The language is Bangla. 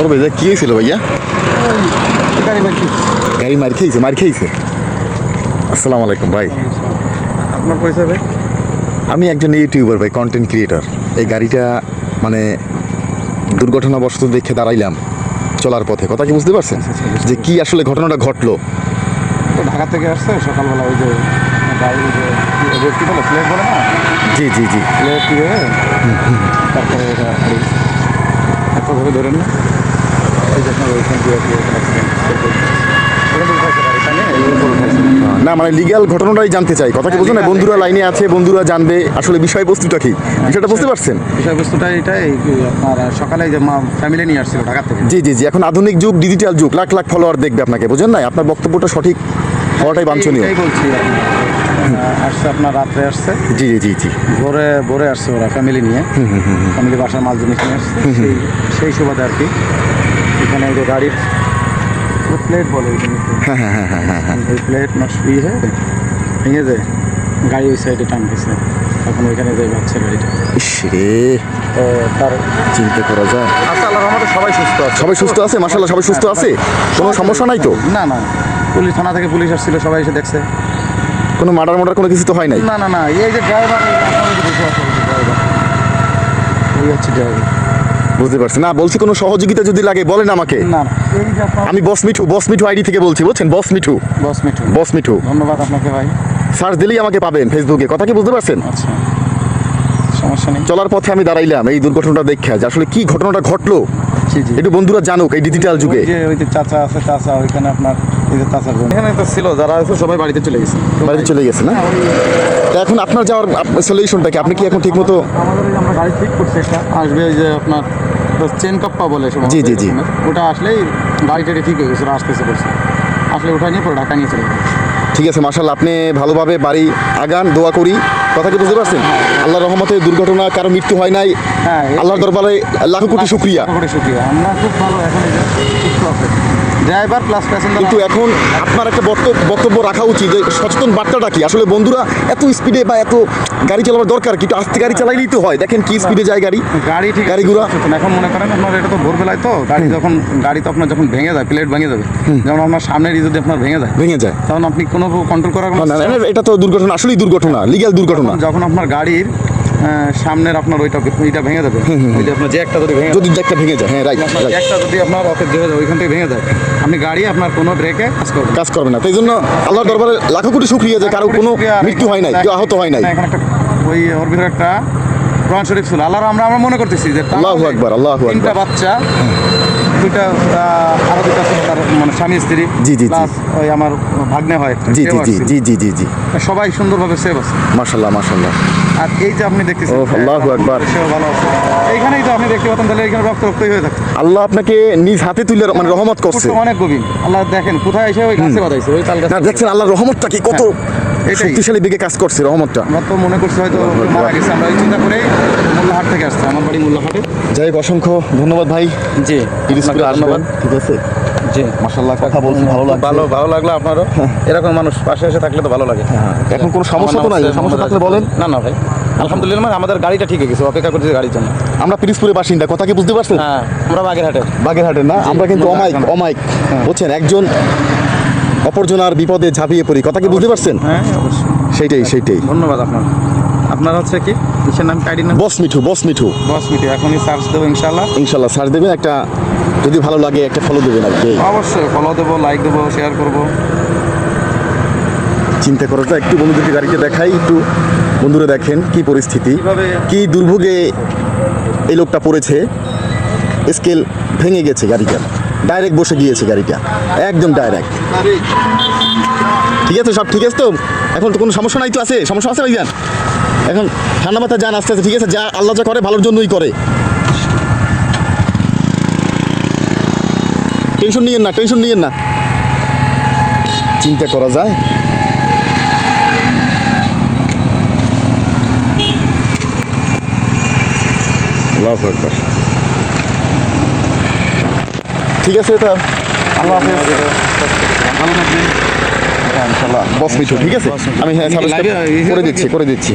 বড় ভাই কি হয়েছিল ভাইয়া? গাড়ি মার খেয়েছে মার খেয়েছে। আসসালামু আলাইকুম ভাই। আপনার পয়সা ভাই? আমি একজন ইউটিউবার ভাই কন্টেন্ট ক্রিয়েটার এই গাড়িটা মানে দুর্ঘটনাবশত দেখে দাঁড়াইলাম চলার পথে। কথা কি বুঝতে পারছেন? যে কি আসলে ঘটনাটা ঘটলো? ঢাকা থেকে আসছে সকালবেলা ওই যে গাড়ি ওই কি বলে প্লেট বলে না? জি জি জি। প্লেট দিয়ে তারপরে গাড়ি এতভাবে ধরেন না না মানে লিগ্যাল ঘটনাটাই জানতে চাই। কথা কি বুঝছেন না? বন্ধুরা লাইনে আছে বন্ধুরা জানবে। আসলে বিষয়বস্তুটা কি? বিষয়টা বুঝতে পারছেন? বিষয়বস্তুটা এটাই আপনার সকালে যে মা ফ্যামিলি নিয়ে আসছিল ঢাকা থেকে। জি জি জি। এখন আধুনিক যুগ ডিজিটাল যুগ লাখ লাখ ফলোয়ার দেখবে আপনাকে বুঝেন না আপনার বক্তব্যটা সঠিক হওয়াটাই বাঞ্ছনীয়। বলছি আসছে আপনার রাত্রে আসছে। জি জি জি জি। ভোরে ভোরে আসছে ওরা ফ্যামিলি নিয়ে। ফ্যামিলি বাসার মাল জিনিস নিয়ে আসছে। সেই সেই সুবাদে আর কি। এখানে যে গাড়ির প্লেট বলে ওই হ্যাঁ হ্যাঁ হ্যাঁ হ্যাঁ হ্যাঁ হ্যাঁ। ওই প্লেট নষ্ট হয়ে ভেঙে যায়। গাড়ি ওই সাইডে টানতেছে। তখন ওইখানে যাই বাচ্চা গাড়িটা রে। তার চিন্তা করা যায়। আচ্ছা আল্লাহর রহমতে সবাই সুস্থ আছে। সবাই সুস্থ আছে? মাসাল্লাহ সবাই সুস্থ আছে? কোনো সমস্যা নাই তো? না না। পুলিশ থানা থেকে পুলিশ আসছিল সবাই এসে দেখছে। কোনো মার্ডার মার্ডার কোনো কিছু তো হয় নাই? না না না। এই যে ড্রাইভার ড্রাইভার এই হচ্ছে ড্রাইভার বুঝতে পারছি। না বলছি কোনো সহযোগিতা যদি লাগে বলেন আমাকে। না আমি boss Mithu boss Mithu ID থেকে বলছি বুঝছেন? বস মিঠু। বস মিঠু। বস মিঠু। ধন্যবাদ আপনাকে ভাই। সার্চ দিলেই আমাকে পাবেন ফেসবুকে। কথা কি বুঝতে পারছেন? আচ্ছা। সমস্যা নেই। চলার পথে আমি দাঁড়াইলাম এই দুর্ঘটনাটা দেখে। যে আসলে কি ঘটনাটা ঘটলো? একটু বন্ধুরা জানুক এই ডিজিটাল যুগে। ওই যে ওই যে চাচা আছে চাচা ওইখানে আপনার এখানে তো ছিল যারা আছে সবাই বাড়িতে চলে গেছে। বাড়িতে চলে গেছে না? এখন আপনার যাওয়ার সলিউশনটা কি? আপনি কি এখন ঠিক মতো আমাদের আমরা গাড়ি ঠিক করছি একটা আসবে যে আপনার চেন কাপ্পা বলে জি, জি, জি। ওটা আসলেই গাড়িটা ঠিক হয়ে গেছে ওরা আসতেছে বলছে আসলে ওঠা নিয়ে পরে ঢাকা নিয়ে চলে ঠিক আছে মার্শাল আপনি ভালোভাবে বাড়ি আগান দোয়া করি। কথা কি বুঝতে পারছেন? আল্লাহ রহমতে দুর্ঘটনা কারও মৃত্যু হয় নাই। হ্যাঁ আল্লাহর দরবারে লাখো কোটি শুক্রিয়া কোটি শুক্রিয়া। আমরা খুব ভালো এখন ড্রাইভার প্লাস প্যাসেঞ্জার কিন্তু এখন আপনার একটা বক্তব্য বক্তব্য রাখা উচিত যে সচেতন বার্তাটা কি? আসলে বন্ধুরা এত স্পিডে বা এত গাড়ি চালানোর দরকার কিন্তু আস্তে গাড়ি চালাইলেই তো হয়। দেখেন কি স্পিডে যায় গাড়ি। গাড়ি ঠিক আছে, গাড়িগুলো? এখন মনে করেন আপনার এটা তো ভোরবেলায় তো গাড়ি যখন গাড়ি তো আপনার যখন ভেঙে যায় প্লেট ভেঙে যাবে। যেমন আপনার সামনের যদি আপনার ভেঙে যায় ভেঙে যায়। তখন আপনি কোনো কন্ট্রোল করার এটা তো দুর্ঘটনা আসলেই দুর্ঘটনা লিগ্যাল দুর্ঘটনা। যখন আপনার গাড়ির সামনের আপনার ওইটা ওইটা ভেঙে যাবে ওই আপনার যে একটা যদি ভেঙে যদি একটা ভেঙে যায় হ্যাঁ রাইট একটা যদি আপনার অফিস হয়ে যায় ওইখান থেকে ভেঙে যায় আপনি গাড়ি আপনার কোনো ব্রেকে কাজ করবে কাজ করবে না। তাই জন্য আল্লাহর দরবারে লাখো কোটি শুক্রিয়া যে কারও কোনো মৃত্যু হয় নাই কেউ আহত হয় নাই। এখানে একটা ওই ওর ভিতরে একটা কোরআন শরীফ ছিল। আল্লাহর আমরা আমরা মনে করতেছি যে আল্লাহু আকবার, আল্লাহু আকবার। তিনটা বাচ্চা আরও দুইটা তার মানে স্বামী স্ত্রী জি, জি। ওই আমার ভাগ্নে হয়। জি জি জি জি জি জি জি। সবাই সুন্দরভাবে সেভ আছে। মাশাল্লাহ মাশাল্লাহ আর এই যে আপনি দেখতেছেন আল্লাহু আকবার। ভালো আছে। এইখানেই তো আপনি দেখতে পাচ্ছেন তাহলে এখানে রক্ত রক্তই হয়ে থাকে আল্লাহ আপনাকে নিজ হাতে তুলে মানে রহমত করছে। অনেক গভীর। আল্লাহ দেখেন কোথায় এসে ওই গাছে বাঁধাইছে ওই তাল গাছ। দেখছেন আল্লাহর রহমতটা কি কত হ্যাঁ। শক্তিশালী বেগে কাজ করছে রহমতটা। আমরা তো মনে করছি হয়তো মারা গেছে আমরা এই চিন্তা করে মোল্লাহাট থেকে আসছে আমার বাড়ি মোল্লাহাটে যাই হোক অসংখ্য ধন্যবাদ ভাই। জি আসবেন ঠিক আছে? জি। মাশাল্লাহ কথা বলছেন ভালো লাগছে। ভালো ভালো লাগল আপনারও এরকম মানুষ পাশে এসে থাকলে তো ভালো লাগে। এখন কোনো সমস্যা তো নাই? সমস্যা থাকলে বলেন। না না ভাই। আলহামদুলিল্লাহ মানে আমাদের গাড়িটা ঠিক হয়ে গেছে অপেক্ষা করছি গাড়ির জন্য। আমরা পিরিজপুরের বাসিন্দা কথা কি বুঝতে পারছেন? হ্যাঁ আমরা বাগেরহাটের। বাগেরহাটের না? আমরা কিন্তু অমাইক অমাইক বুঝছেন? একজন অপরজনার বিপদে ঝাঁপিয়ে পড়ি। কথা কি বুঝতে পারছেন? হ্যাঁ অবশ্যই। সেইটাই সেইটাই। ধন্যবাদ আপনার আপনার হচ্ছে কি? কিসের নাম আইডির নাম? বস মিঠু বস মিঠু। বস মিটি এখনই সার্চ দেবো ইনশাল্লাহ ইনশাল্লাহ সার্চ দেবেন একটা যদি ভালো লাগে একটা ফলো দেবেন অবশ্যই ফলো দেবো লাইক দেবো শেয়ার করব। চিন্তা করাটা একটু বন্ধুদেরকে গাড়িতে দেখাই একটু বন্ধুরা দেখেন কি পরিস্থিতি। কি দুর্ভোগে এই লোকটা পড়েছে স্কেল ভেঙে গেছে গাড়িটা। ডাইরেক্ট বসে গিয়েছে গাড়িটা একদম ডাইরেক্ট ঠিক আছে সব ঠিক আছে তো? এখন তো কোনো সমস্যা নাই তো আছে? সমস্যা আছে ভাইজান? এখন ঠান্ডা মাথায় যান আস্তে আস্তে ঠিক আছে? যা আল্লাহ যা করে ভালোর জন্যই করে। টেনশন নিয়েন না টেনশন নিয়েন না। চিন্তা করা যায়। ঠিক আছে এটা। আল্লাহ হাফেজ। ভালো থাকবেন ইনশাল্লাহ বস মিঠু ঠিক আছে? আমি হ্যাঁ করে দিচ্ছি করে দিচ্ছি।